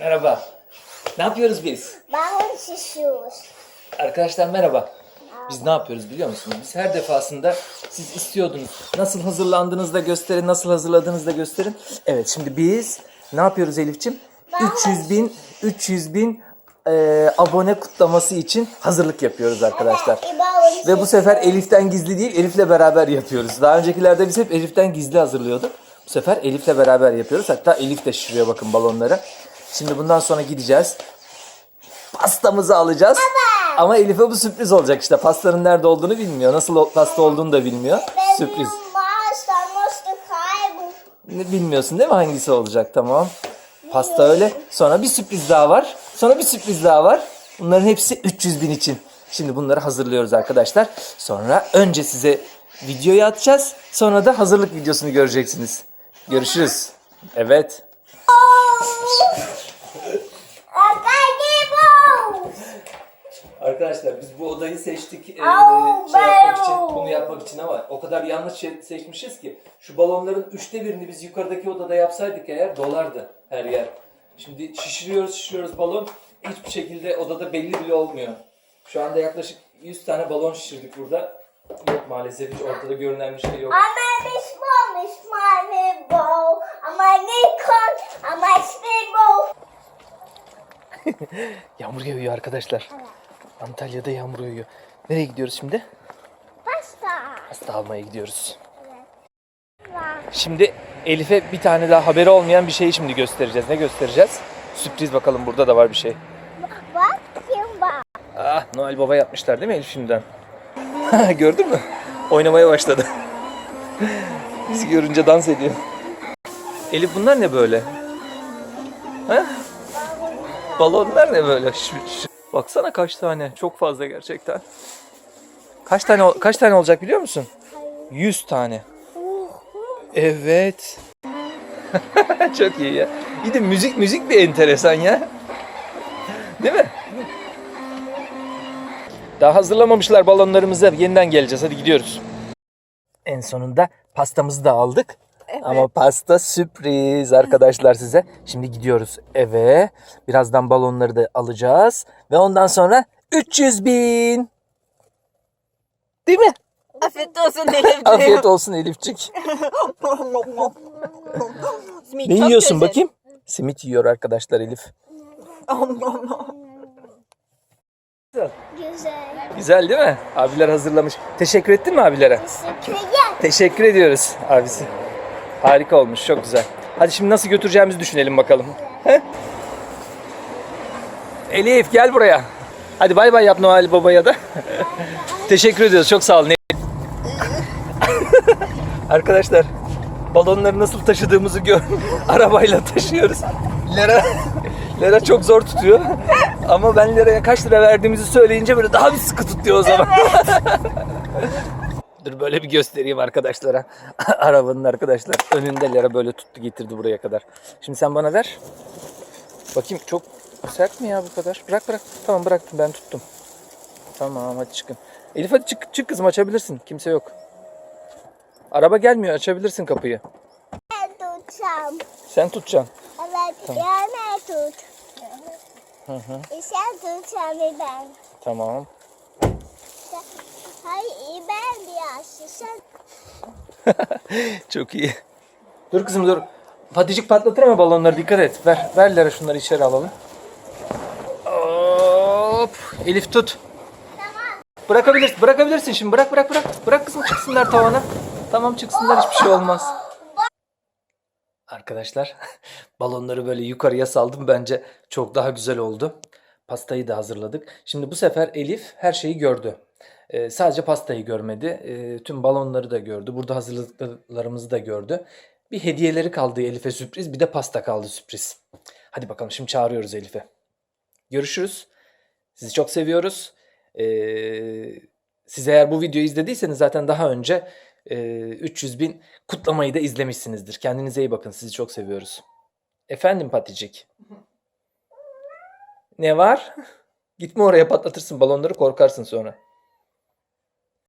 Merhaba. Ne yapıyoruz biz? Balon şişiyoruz. Arkadaşlar merhaba. Biz ne yapıyoruz biliyor musunuz? Biz her defasında siz istiyordunuz. Nasıl hazırlandığınızda gösterin, nasıl hazırladığınızda gösterin. Evet şimdi biz ne yapıyoruz Elifçim? 300 bin, 300 bin e, abone kutlaması için hazırlık yapıyoruz arkadaşlar. Ve bu sefer Elif'ten gizli değil, Elif'le beraber yapıyoruz. Daha öncekilerde biz hep Elif'ten gizli hazırlıyorduk. Bu sefer Elif'le beraber yapıyoruz. Hatta Elif de şişiriyor bakın balonları. Şimdi bundan sonra gideceğiz. Pastamızı alacağız. Ama Elif'e bu sürpriz olacak işte. Pastanın nerede olduğunu bilmiyor. Nasıl pasta olduğunu da bilmiyor. Sürpriz. Benim kaybol? Ne bilmiyorsun değil mi hangisi olacak? Tamam. Pasta öyle. Sonra bir sürpriz daha var. Sonra bir sürpriz daha var. Bunların hepsi 300 bin için. Şimdi bunları hazırlıyoruz arkadaşlar. Sonra önce size videoyu atacağız. Sonra da hazırlık videosunu göreceksiniz. Görüşürüz. Evet. Arkadaşlar biz bu odayı seçtik e, Au, şey yapmak için, bunu yapmak için ama o kadar yanlış şey seçmişiz ki şu balonların üçte birini biz yukarıdaki odada yapsaydık eğer dolardı her yer. Şimdi şişiriyoruz şişiriyoruz balon hiçbir şekilde odada belli bile olmuyor. Şu anda yaklaşık 100 tane balon şişirdik burada. Yok maalesef hiç ortada görünen bir şey yok. Ama small, small ball. Ama ne kon, ama spinball. Yağmur yağıyor arkadaşlar. Antalya'da yağmur yağıyor. Nereye gidiyoruz şimdi? Pasta. Pasta almaya gidiyoruz. Şimdi Elif'e bir tane daha haberi olmayan bir şeyi şimdi göstereceğiz. Ne göstereceğiz? Sürpriz bakalım burada da var bir şey. Bak kim bak. Ah Noel Baba yapmışlar değil mi Elif şimdiden? Gördün mü? Oynamaya başladı. Bizi görünce dans ediyor. Elif bunlar ne böyle? Ha? Balonlar ne böyle? Baksana kaç tane. Çok fazla gerçekten. Kaç tane kaç tane olacak biliyor musun? 100 tane. Evet. Çok iyi ya. Bir de müzik müzik bir enteresan ya. Daha hazırlamamışlar balonlarımızı. Yeniden geleceğiz. Hadi gidiyoruz. En sonunda pastamızı da aldık. Ama pasta sürpriz arkadaşlar size. Şimdi gidiyoruz eve. Birazdan balonları da alacağız. Ve ondan sonra 300 bin. Değil mi? Afiyet olsun Elif'ciğim. Afiyet olsun Elifçik. Ne yiyorsun güzel. bakayım? Simit yiyor arkadaşlar Elif. Güzel. Güzel değil mi? Abiler hazırlamış. Teşekkür ettin mi abilere? Teşekkür Teşekkür ediyoruz abisi. Harika olmuş, çok güzel. Hadi şimdi nasıl götüreceğimizi düşünelim bakalım. He? Elif gel buraya. Hadi bay bay yap Noel Baba'ya da. Teşekkür ediyoruz, çok sağ olun. Arkadaşlar, balonları nasıl taşıdığımızı gör. Arabayla taşıyoruz. Lera, Lera çok zor tutuyor. Ama ben Lera'ya kaç lira verdiğimizi söyleyince böyle daha bir sıkı tutuyor o zaman. Dur böyle bir göstereyim arkadaşlara. Arabanın arkadaşlar önünde Lera böyle tuttu getirdi buraya kadar. Şimdi sen bana ver. Bakayım çok sert mi ya bu kadar? Bırak bırak. Tamam bıraktım ben tuttum. Tamam hadi çıkın. Elif hadi çık, çık kızım açabilirsin. Kimse yok. Araba gelmiyor açabilirsin kapıyı. Ben tutacağım. Sen tutacaksın. Evet, yana tut. Hı hı. E sen tutacağım ben. Tamam. Hayır ben biraz. Sen Çok iyi. Dur kızım dur. Paticik patlatır ama balonları dikkat et. Ver, ver Lera şunları içeri alalım. Hop. Elif tut. Bırakabilirsin, bırakabilirsin şimdi. Bırak, bırak, bırak. Bırak kızım çıksınlar tavana. Tamam çıksınlar hiçbir şey olmaz. Arkadaşlar balonları böyle yukarıya saldım. Bence çok daha güzel oldu. Pastayı da hazırladık. Şimdi bu sefer Elif her şeyi gördü. Ee, sadece pastayı görmedi. Ee, tüm balonları da gördü. Burada hazırladıklarımızı da gördü. Bir hediyeleri kaldı Elif'e sürpriz. Bir de pasta kaldı sürpriz. Hadi bakalım şimdi çağırıyoruz Elif'i. Görüşürüz. Sizi çok seviyoruz. Ee, siz eğer bu videoyu izlediyseniz zaten daha önce e, 300 bin kutlamayı da izlemişsinizdir. Kendinize iyi bakın. Sizi çok seviyoruz. Efendim Paticik. Ne var? Gitme oraya patlatırsın balonları korkarsın sonra.